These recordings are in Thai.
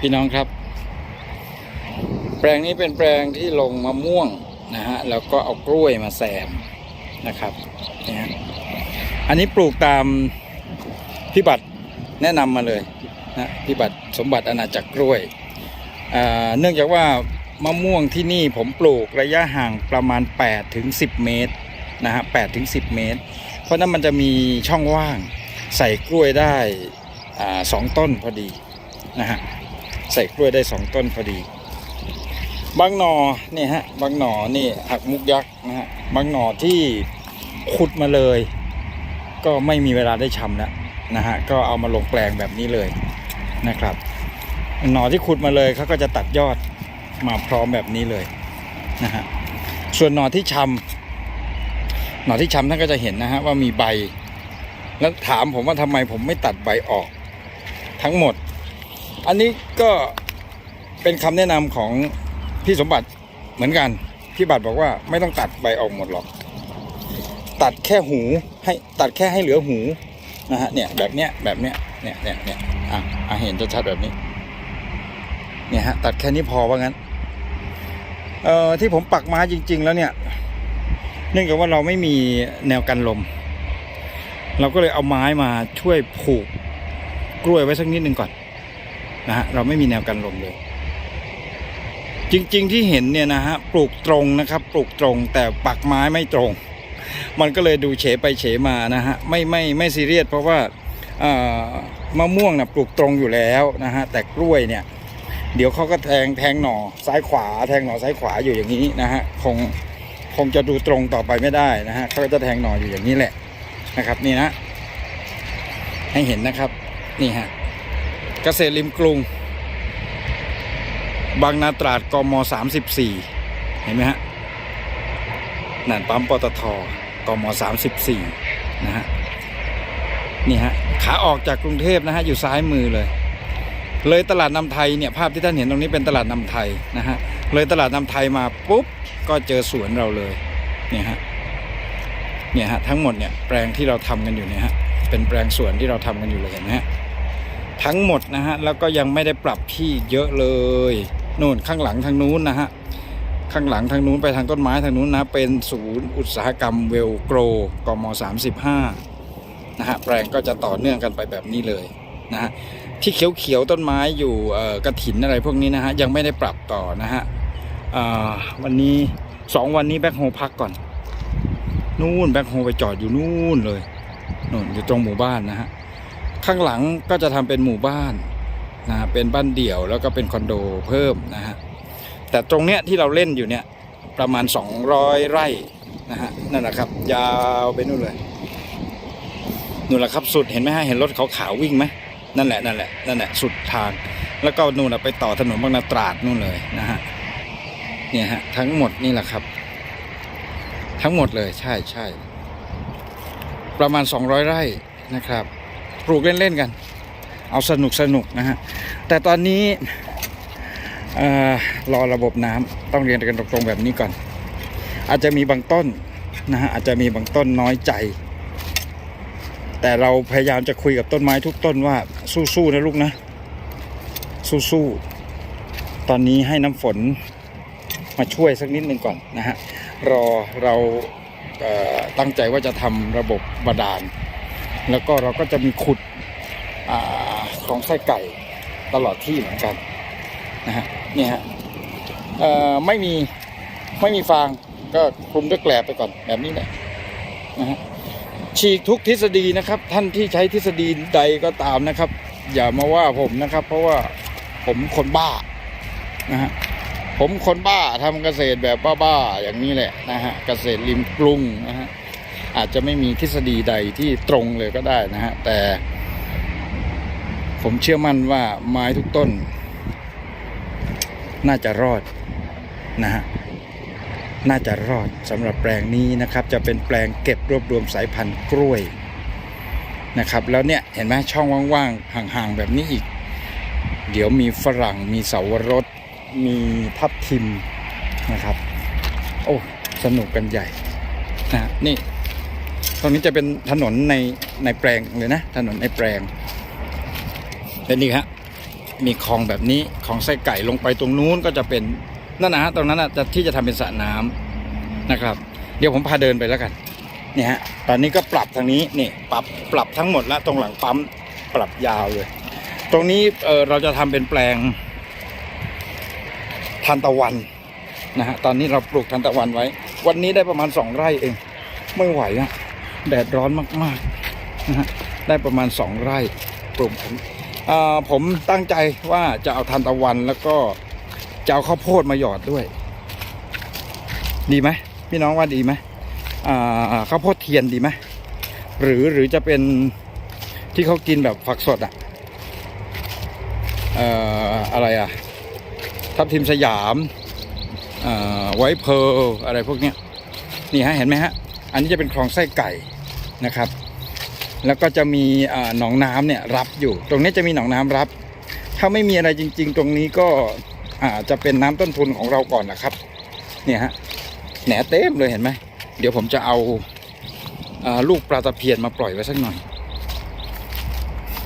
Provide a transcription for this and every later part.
พี่น้องครับ แปลงนี้เป็นแปลงที่ลงมะม่วงนะฮะแล้วก็เอากล้วยมาแซมนะครับนี่ฮะอันนี้ปลูกตามพี่บัตรแนะนำมาเลยนะพี่บัตรสมบัติอาณาจักรกล้วยอ่าเนื่องจากว่ามะม่วงที่นี่ผมปลูกระยะห่างประมาณ8ถึง10 เมตรนะฮะ8ถึง10 เมตร เพราะนั้นมันจะมีช่องว่างใส่กล้วยได้อสองต้นพอดีนะฮะ ใส่กล้วยได้สองต้นพอดี บางหนอนี่ฮะบางหนอนี่หักมุกยักษ์นะฮะบางหนอที่ขุดมาเลย ก็ไม่มีเวลาได้ชำแล้วนะฮะก็เอามาลงแปลงแบบนี้เลยนะครับ หนอที่ขุดมาเลยเขาก็จะตัดยอดมาพร้อมแบบนี้เลยนะฮะส่วนหนอที่ชำหนอที่ชำท่านก็จะเห็นนะฮะว่ามีใบ แล้วถามผมว่าทำไมผมไม่ตัดใบออก ทั้งหมด อันนี้ก็เป็นคำแนะนำของพี่สมบัติเหมือนกัน พี่บัตรบอกว่าไม่ต้องตัดใบออกหมดหรอก ตัดแค่หูให้ตัดแค่ให้เหลือหูนะฮะเนี่ยแบบเนี้ยแบบเนี้ยเนี่ยเนี่ยเนี่ยอะอะเห็นชัดๆแบบนี้ เนี่ยฮะตัดแค่นี้พอว่างั้น เอ่อที่ผมปักไม้จริง ๆ แล้วเนี่ย เนื่องจากว่าเราไม่มีแนวกันลม เราก็เลยเอาไม้มาช่วยผูกกล้วยไว้สักนิดหนึ่งก่อน นะฮะเราไม่มีแนวกันลมเลย จริง ๆ ที่เห็นเนี่ยนะฮะปลูกตรงนะครับ ปลูกตรงแต่ปักไม้ไม่ตรง มันก็เลยดูเฉไปเฉมานะฮะไม่ไม่ไม่ซีเรียสเพราะว่ามะม่วงนะปลูกตรงอยู่แล้วนะฮะแต่กล้วยเนี่ยเดี๋ยวเขาก็แทงแทงหน่อซ้ายขวา แทงหน่อซ้ายขวาอยู่อย่างนี้นะฮะคงคงจะดูตรงต่อไปไม่ได้นะฮะเขาก็จะแทงหน่ออยู่อย่างนี้แหละนะครับ นี่นะ ให้เห็นนะครับ นี่ฮะ เกษตรริมกรุง บางนาตราดกมสามสิบสี่เห็นไหมฮะนั่นปั๊มปตทกมสามสิบสี่นะฮะ นี่ฮะ ขาออกจากกรุงเทพนะฮะ อยู่ซ้ายมือเลย เลยตลาดนำไทยเนี่ย ภาพที่ท่านเห็นตรงนี้เป็นตลาดนำไทยนะฮะ เลยตลาดนำไทยมาปุ๊บ ก็เจอสวนเราเลย เนี่ยฮะ เนี่ยฮะ ทั้งหมดเนี่ย แปลงที่เราทำกันอยู่เนี่ยฮะ เป็นแปลงสวนที่เราทำกันอยู่เลยเห็นไหมฮะ ทั้งหมดนะฮะแล้วก็ยังไม่ได้ปรับที่เยอะเลยนู่นข้างหลังทางนู้นนะฮะข้างหลังทางนู้นไปทางต้นไม้ทางนู้นนะเป็นศูนย์อุตสาหกรรมเวลโกรกม35นะฮะแปลงก็จะต่อเนื่องกันไปแบบนี้เลยนะฮะที่เขียวๆต้นไม้อยู่กระถินอะไรพวกนี้นะฮะยังไม่ได้ปรับต่อนะฮะวันนี้สองวันนี้แบ็คโฮพักก่อน นู่นแบ็คโฮไปจอดอยู่นู่นเลยนู่นอยู่ตรงหมู่บ้านนะฮะ ข้างหลังก็จะทำเป็นหมู่บ้านนะฮะเป็นบ้านเดี่ยวแล้วก็เป็นคอนโดเพิ่มนะฮะแต่ตรงเนี้ยที่เราเล่นอยู่เนี่ยประมาณ 200 ไร่นะฮะนั่นแหละครับ ยาวไปนู่นเลยนู่นแหละครับสุดเห็นไหมฮะเห็นรถขาวๆวิ่งไหมนั่นแหละนั่นแหละนั่นแหละสุดทาง แล้วก็นู่นไปต่อถนนบางนาตราดนู่นเลยนะฮะเนี่ยฮะทั้งหมดนี่แหละครับ ทั้งหมดเลยใช่ใช่ประมาณ 200 ไร่นะครับ ปลูกเล่นๆกัน เอาสนุกสนุกนะฮะ แต่ตอนนี้เอ่อรอระบบน้ำต้องเรียนกันตรงๆแบบนี้ก่อน อาจจะมีบางต้นนะฮะอาจจะมีบางต้นน้อยใจ แต่เราพยายามจะคุยกับต้นไม้ทุกต้นว่าสู้ๆนะลูกนะ สู้ๆตอนนี้ให้น้ำฝนมาช่วยสักนิดหนึ่งก่อนนะฮะรอเราตั้งใจว่าจะทำระบบบาดาล แล้วก็เราก็จะมีขุดอของไส้ไก่ตลอดที่เหมือนกันนะฮะนี่ฮะไม่มีไม่มีฟางก็คลุมด้วยแกลบไปก่อนแบบนี้แหละนะฮะฉีกทุกทฤษฎีนะครับ ท่านที่ใช้ทฤษฎีใดก็ตามนะครับ อย่ามาว่าผมนะครับ เพราะว่าผมคนบ้านะฮะผมคนบ้าทำเกษตรแบบบ้าๆอย่างนี้แหละนะฮะเกษตรริมกรุงนะฮะ อาจจะไม่มีทฤษฎีใดที่ตรงเลยก็ได้นะฮะ แต่ผมเชื่อมั่นว่าไม้ทุกต้น น่าจะรอดนะฮะ น่าจะรอดสำหรับแปลงนี้นะครับ จะเป็นแปลงเก็บรวบรวมสายพันธุ์กล้วยนะครับ แล้วเนี่ยเห็นไหมช่องว่างๆห่างๆแบบนี้อีก เดี๋ยวมีฝรั่งมีเสาวรสมีทับทิมนะครับ โอ้ สนุกกันใหญ่นะนี่ ตรงนี้จะเป็นถนนในในแปลงเลยนะ ถนนในแปลงเป็นนี่ฮะมีคลองแบบนี้คลองไส้ไก่ลงไปตรงนู้นก็จะเป็นนั่นนะฮะตรงนั้นนะจะที่จะทำเป็นสระน้ำนะครับ เดี๋ยวผมพาเดินไปแล้วกันเนี่ยฮะตอนนี้ก็ปรับทางนี้นี่ปรับปรับทั้งหมดแล้วตรงหลังปั๊มปรับยาวเลย ตรงนี้เออเราจะทำเป็นแปลงทานตะวันนะฮะตอนนี้เราปลูกทานตะวันไว้ วันนี้ได้ประมาณสองไร่เอง ไม่ไหวอะ แดดร้อนมากๆนะฮะได้ประมาณสองไร่ปลูกผมอ่าผมตั้งใจว่าจะเอาทานตะวันแล้วก็จะเอาข้าวโพดมาหยอดด้วย ดีไหมพี่น้องว่าดีไหมอ่าข้าวโพดเทียนดีไหมหรือหรือจะเป็นที่เขากินแบบฝักสดอะอ่ออะไรอะทับทิมสยามอ่อไวเพลอะไรพวกนี้นี่ฮะเห็นไหมฮะ อันนี้จะเป็นคลองไส้ไก่ นะครับ แล้วก็จะมีหนองน้ำเนี่ยรับอยู่ ตรงนี้จะมีหนองน้ำรับ ถ้าไม่มีอะไรจริง ๆ ตรงนี้ก็อาจจะเป็นน้ำต้นทุนของเราก่อนนะครับ เนี่ยฮะแหนเต็มเลยเห็นไหมเดี๋ยวผมจะเอาอาลูกปลาตะเพียนมาปล่อยไว้สักหน่อย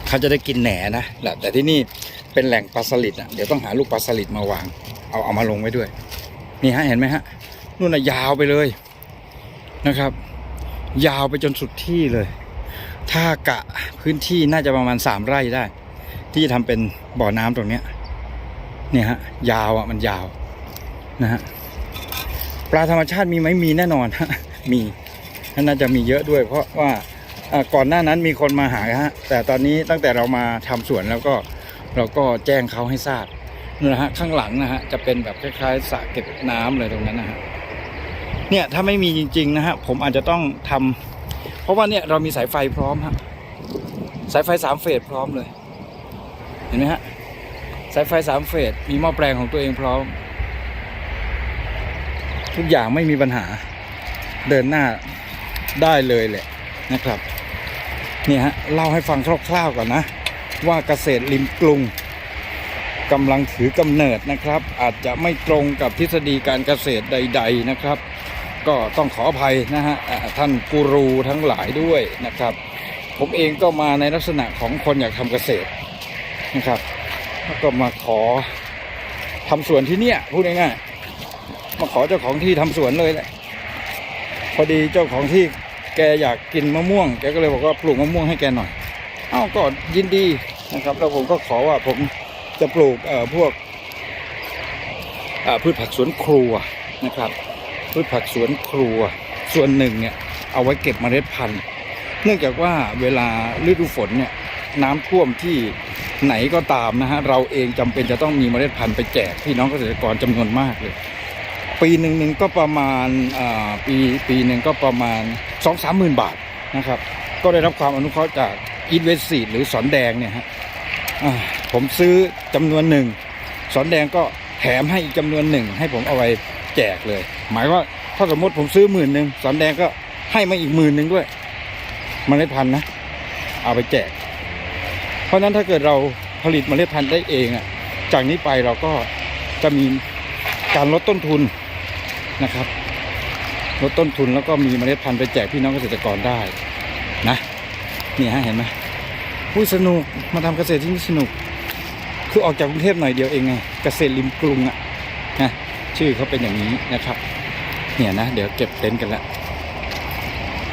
เขาจะได้กินแหนนะแหละแต่ที่นี่เป็นแหล่งปลาสลิดอะเดี๋ยวต้องหาลูกปลาสลิดมาวาง เอาเอามาลงไว้ด้วย นี่ฮะเห็นไหมฮะนู่นน่ะยาวไปเลยนะครับ ยาวไปจนสุดที่เลย ถ้ากะพื้นที่น่าจะประมาณสามไร่ได้ ที่จะทำเป็นบ่อน้ำตรงเนี้ยเนี่ยฮะ ยาวอะมันยาวนะฮะปลาธรรมชาติมีไหมมีแน่นอนฮะมีน่าจะมีเยอะด้วย เพราะว่าก่อนหน้านั้นมีคนมาหาฮะแต่ตอนนี้ตั้งแต่เรามาทำสวนแล้วก็เราก็แจ้งเขาให้ทราบนู่นนะฮะข้างหลังนะฮะจะเป็นแบบคล้ายๆสระเก็บน้ำเลยตรงนั้นนะฮะ เนี่ยถ้าไม่มีจริง ๆ นะฮะผมอาจจะต้องทำเพราะว่าเนี่ยเรามีสายไฟพร้อมฮะสายไฟสามเฟสพร้อมเลย เห็นไหมฮะสายไฟสามเฟสมีหม้อแปลงของตัวเองพร้อม ทุกอย่างไม่มีปัญหาเดินหน้าได้เลยแหละนะครับเนี่ยฮะเล่าให้ฟังคร่าวๆก่อนนะ ว่าเกษตรริมกรุงกำลังถือกำเนิดนะครับ อาจจะไม่ตรงกับทฤษฎีการเกษตรใด ๆนะครับ ก็ต้องขออภัยนะฮะท่านกูรูทั้งหลายด้วยนะครับ ผมเองก็มาในลักษณะของคนอยากทำเกษตรนะครับแล้วก็มาขอทำสวนที่เนี่ยพูดง่ายๆมาขอเจ้าของที่ทำสวนเลยแหละพอดีเจ้าของที่แกอยากกินมะม่วงแกก็เลยบอกว่าปลูกมะม่วงให้แกหน่อยเอ้าก็ยินดีนะครับ แล้วผมก็ขอว่าผมจะปลูกเอ่อพวกพืชผักสวนครัวนะครับ พืชผักสวนครัว ส่วนหนึ่งเนี่ยเอาไว้เก็บเมล็ดพันธุ์ เนื่องจากว่าเวลาฤดูฝนเนี่ยน้ำท่วมที่ไหนก็ตามนะฮะเราเองจำเป็นจะต้องมีเมล็ดพันธุ์ไปแจกพี่น้องเกษตรกรจำนวนมากเลย ปีหนึ่งหนึ่งก็ประมาณปีปีหนึ่งก็ประมาณสองสามหมื่นบาทนะครับ ก็ได้รับความอนุเคราะห์จากอินเวสซีหรือสอนแดงเนี่ยฮะผมซื้อจำนวนหนึ่งสอนแดงก็แถมให้อีกจำนวนหนึ่งให้ผมเอาไว้ แจกเลย หมายว่าถ้าสมมติผมซื้อหมื่นหนึ่งสอนแดงก็ให้มาอีกหมื่นหนึ่งด้วยเมล็ดพันธุ์นะ เอาไปแจก เพราะฉะนั้นถ้าเกิดเราผลิตเมล็ดพันธุ์ได้เองอะ จากนี้ไปเราก็จะมีการลดต้นทุนนะครับ ลดต้นทุนแล้วก็มีเมล็ดพันธุ์ไปแจกพี่น้องเกษตรกรได้นะนี่ฮะเห็นไหมอุ้ยสนุกมาทำเกษตรที่นี่สนุก คือออกจากกรุงเทพหน่อยเดียวเองไงเกษตรริมกรุงอะนะ ชื่อเขาเป็นอย่างนี้นะครับ เนี่ยนะ เดี๋ยวเก็บเต็นท์กันละ